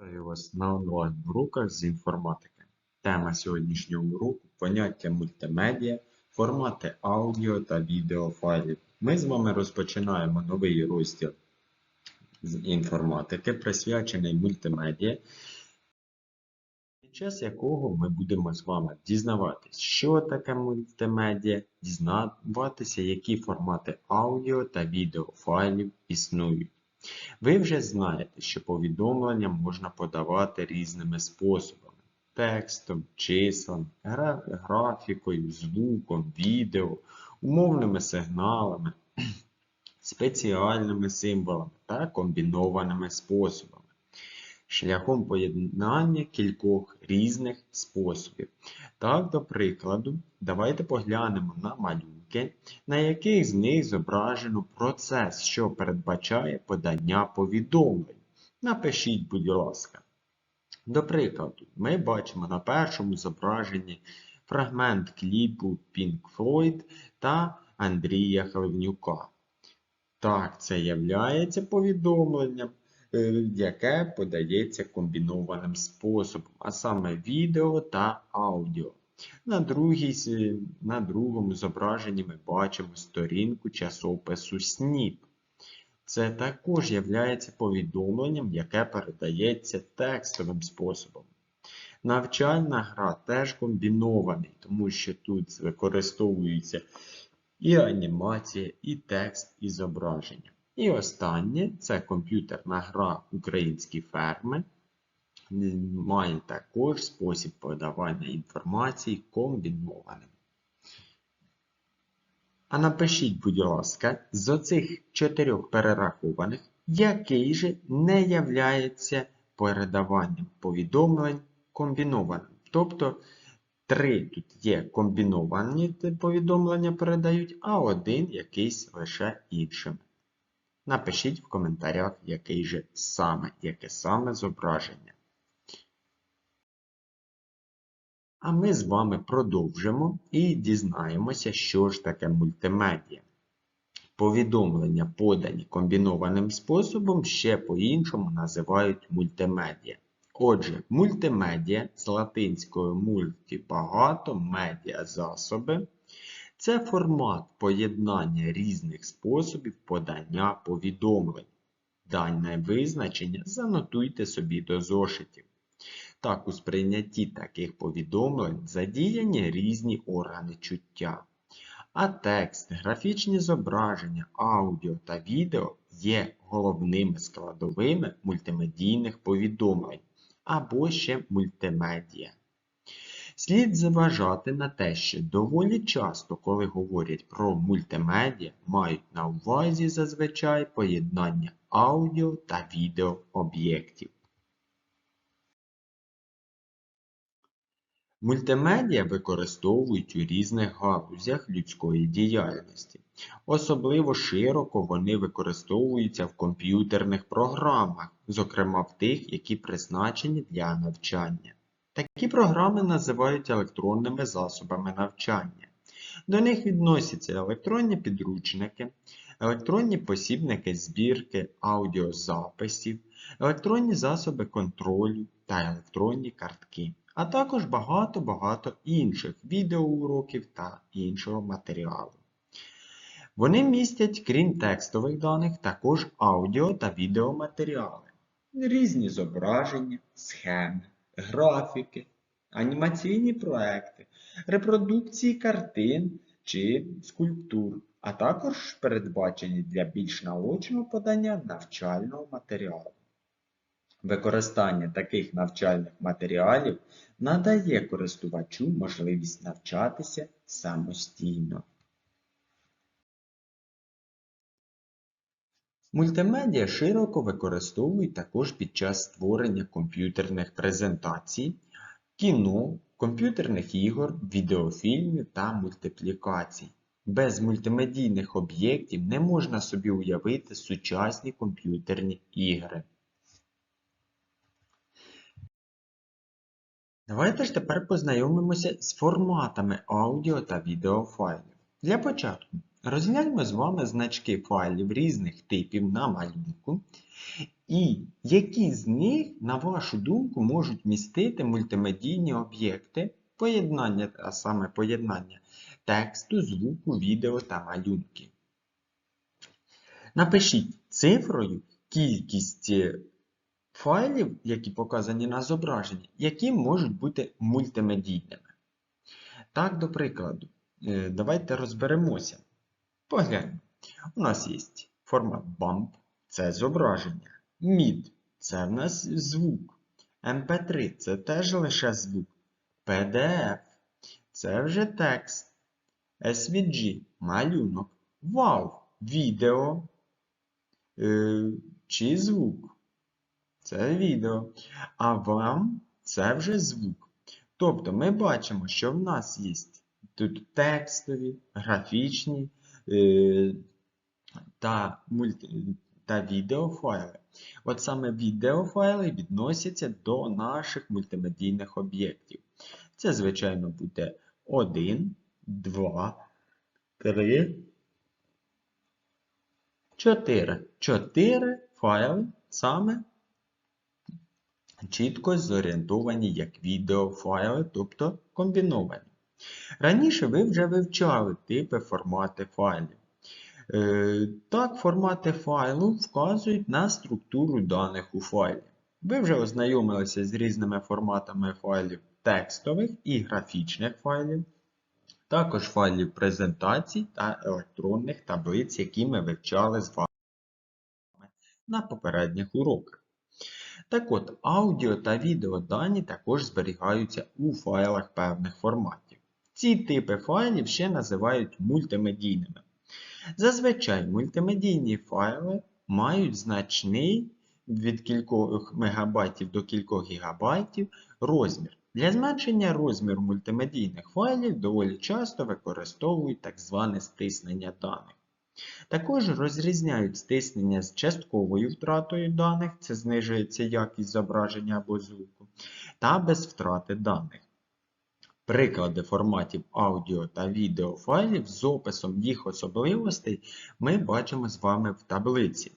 Вітаю вас на онлайн-уроках з інформатики. Тема сьогоднішнього уроку поняття мультимедіа, формати аудіо та відеофайлів. Ми з вами розпочинаємо новий розділ з інформатики, присвячений мультимедіа, під час якого ми будемо з вами дізнаватись, що таке мультимедіа, дізнаватися, які формати аудіо та відеофайлів існують. Ви вже знаєте, що повідомлення можна подавати різними способами: текстом, числом, графікою, звуком, відео, умовними сигналами, спеціальними символами та комбінованими способами. Шляхом поєднання кількох різних способів. Так, до прикладу, давайте поглянемо на малюнки, на яких з них зображено процес, що передбачає подання повідомлень. Напишіть, будь ласка. До прикладу, ми бачимо на першому зображенні фрагмент кліпу Pink Floyd та Андрія Хливнюка. Так, це являється повідомленням, е, яке подається комбінованим способом, а саме відео та аудіо. На, другій, на другому зображенні ми бачимо сторінку часопису СНІП. Це також є повідомленням, яке передається текстовим способом. Навчальна гра теж комбінований, тому що тут використовується і анімація, і текст, і зображення. І останнє це комп'ютерна гра Українські ферми. Має також спосіб подавання інформації комбінованим. А напишіть, будь ласка, з оцих чотирьох перерахованих, який же не являється передаванням повідомлень комбінованим. Тобто три тут є комбіновані повідомлення передають, а один якийсь лише іншим. Напишіть в коментарях, який же саме, яке саме зображення. А ми з вами продовжимо і дізнаємося, що ж таке мультимедіа. Повідомлення, подані комбінованим способом, ще по-іншому називають мультимедіа. Отже, мультимедіа з латинської мульті багато, медіа засоби це формат поєднання різних способів подання повідомлень. Дане визначення занотуйте собі до зошитів. Так, у сприйнятті таких повідомлень задіяні різні органи чуття. А текст, графічні зображення, аудіо та відео є головними складовими мультимедійних повідомлень або ще мультимедіа. Слід зважати на те, що доволі часто, коли говорять про мультимедіа, мають на увазі зазвичай поєднання аудіо та відео об'єктів. Мультимедіа використовують у різних галузях людської діяльності. Особливо широко вони використовуються в комп'ютерних програмах, зокрема в тих, які призначені для навчання. Такі програми називають електронними засобами навчання. До них відносяться електронні підручники, електронні посібники збірки аудіозаписів, електронні засоби контролю та електронні картки, а також багато-багато інших відеоуроків та іншого матеріалу. Вони містять, крім текстових даних, також аудіо та відеоматеріали, різні зображення, схеми, графіки, анімаційні проекти, репродукції картин чи скульптур, а також передбачені для більш наочного подання навчального матеріалу. Використання таких навчальних матеріалів надає користувачу можливість навчатися самостійно. Мультимедіа широко використовують також під час створення комп'ютерних презентацій, кіно, комп'ютерних ігор, відеофільмів та мультиплікацій. Без мультимедійних об'єктів не можна собі уявити сучасні комп'ютерні ігри. Давайте ж тепер познайомимося з форматами аудіо та відеофайлів. Для початку розгляньмо з вами значки файлів різних типів на малюнку І які з них, на вашу думку, можуть містити мультимедійні об'єкти поєднання, а саме поєднання тексту, звуку, відео та малюнків? Напишіть цифрою кількість е, файлів, які показані на зображенні, які можуть бути мультимедійними. Так, до прикладу, е, давайте розберемося. Погляньмо. У нас є формат BAMP, це зображення. MID це в нас звук. MP3 це теж лише звук. PDF це вже текст. SVG малюнок. WAV відео е, чи звук. Це відео. А вам це вже звук. Тобто ми бачимо, що в нас є тут текстові, графічні е, та, мульти, та відеофайли. От саме відеофайли відносяться до наших мультимедійних об'єктів. Це, звичайно, буде 1, 2, 3, 4. 4 файли саме чітко зорієнтовані як відеофайли, тобто комбіновані. Раніше ви вже вивчали типи формати файлів. Е, Так, формати файлу вказують на структуру даних у файлі. Ви вже ознайомилися з різними форматами файлів текстових і графічних файлів, також файлів презентацій та електронних таблиць, які ми вивчали з вами на попередніх уроках. Так от, аудіо та відеодані також зберігаються у файлах певних форматів. Ці типи файлів ще називають мультимедійними. Зазвичай мультимедійні файли мають значний від кількох мегабайтів до кількох гігабайтів розмір. Для зменшення розміру мультимедійних файлів доволі часто використовують так зване стиснення даних. Також розрізняють стиснення з частковою втратою даних, це знижується якість зображення або звуку, та без втрати даних. Приклади форматів аудіо та відео файлів з описом їх особливостей ми бачимо з вами в таблиці.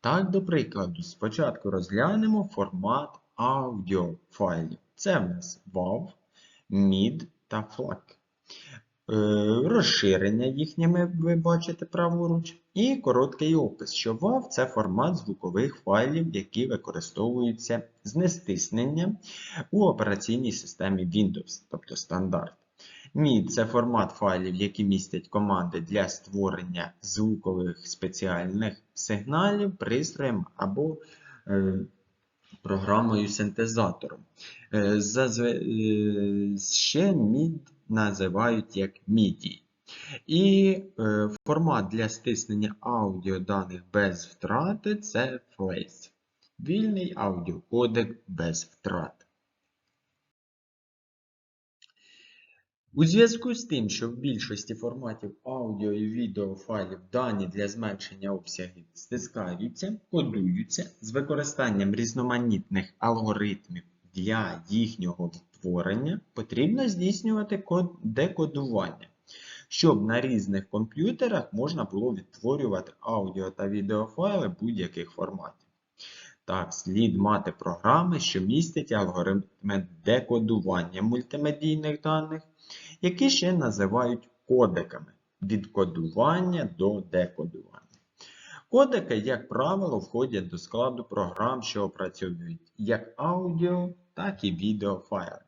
Так, до прикладу, спочатку розглянемо формат аудіофайлів. Це в нас WAV, MID та FLAC. Е, розширення їхніми ви бачите праворуч. І короткий опис, що WAV це формат звукових файлів, які використовуються з нестисненням у операційній системі Windows, тобто стандарт. MID це формат файлів, які містять команди для створення звукових спеціальних сигналів, пристроєм або е, програмою синтезатором. Е, ще MID називають як MIDI. І е, формат для стиснення аудіоданих без втрати це FLACE. Вільний аудіокодек без втрат. У зв'язку з тим, що в більшості форматів аудіо і відеофайлів дані для зменшення обсягів стискаються, кодуються з використанням різноманітних алгоритмів для їхнього відтворення, потрібно здійснювати код декодування, щоб на різних комп'ютерах можна було відтворювати аудіо та відеофайли будь-яких форматів. Так, слід мати програми, що містять алгоритми декодування мультимедійних даних, які ще називають кодеками від кодування до декодування. Кодеки, як правило, входять до складу програм, що опрацьовують як аудіо, так і відеофайли.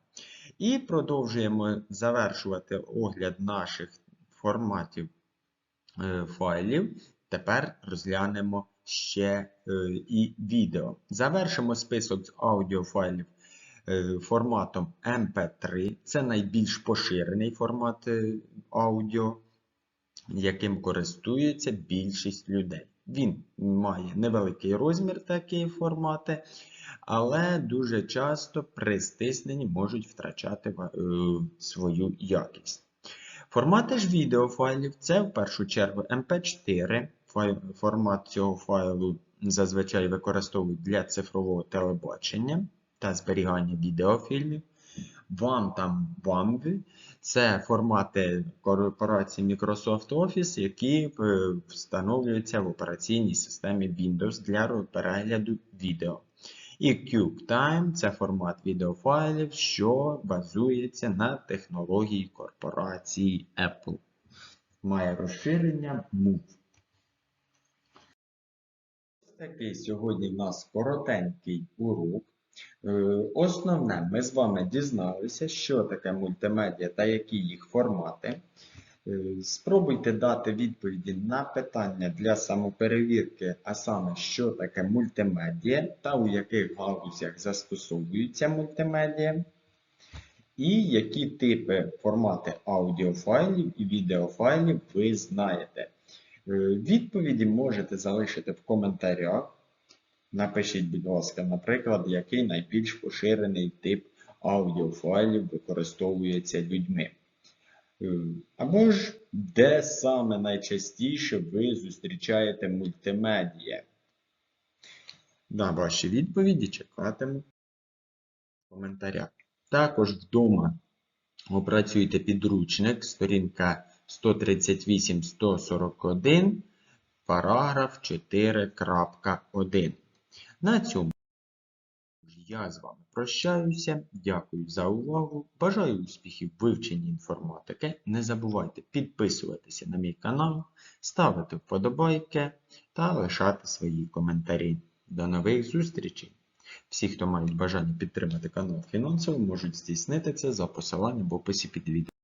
І продовжуємо завершувати огляд наших форматів е, файлів. Тепер розглянемо ще е, і відео. Завершимо список з аудіофайлів е, форматом MP3. Це найбільш поширений формат аудіо, яким користується більшість людей. Він має невеликий розмір такі формати, але дуже часто при стисненні можуть втрачати свою якість. Формати ж відеофайлів це в першу чергу MP4. Формат цього файлу зазвичай використовують для цифрового телебачення та зберігання відеофільмів. Вам там WAMV. Це формати корпорації Microsoft Office, які е, встановлюються в операційній системі Windows для перегляду відео. І QubeTime це формат відеофайлів, що базується на технології корпорації Apple. Має розширення MOVE. Такий сьогодні в нас коротенький урок. Е, Основне, ми з вами дізналися, що таке мультимедіа та які їх формати. Е, Спробуйте дати відповіді на питання для самоперевірки, а саме, що таке мультимедіа та у яких галузях застосовується мультимедіа. І які типи формати аудіофайлів і відеофайлів ви знаєте. Е, Відповіді можете залишити в коментарях. Напишіть, будь ласка, наприклад, який найбільш поширений тип аудіофайлів використовується людьми. Е, Або ж де саме найчастіше ви зустрічаєте мультимедіа. На ваші відповіді чекатиму в коментарях. Також вдома опрацюйте підручник, сторінка 138-141, параграф 4.1. На цьому я з вами прощаюся. Дякую за увагу. Бажаю успіхів в вивченні інформатики. Не забувайте підписуватися на мій канал, ставити вподобайки та лишати свої коментарі. До нових зустрічей! Всі, хто мають бажання підтримати канал фінансово, можуть здійснити це за посиланням в описі під відео.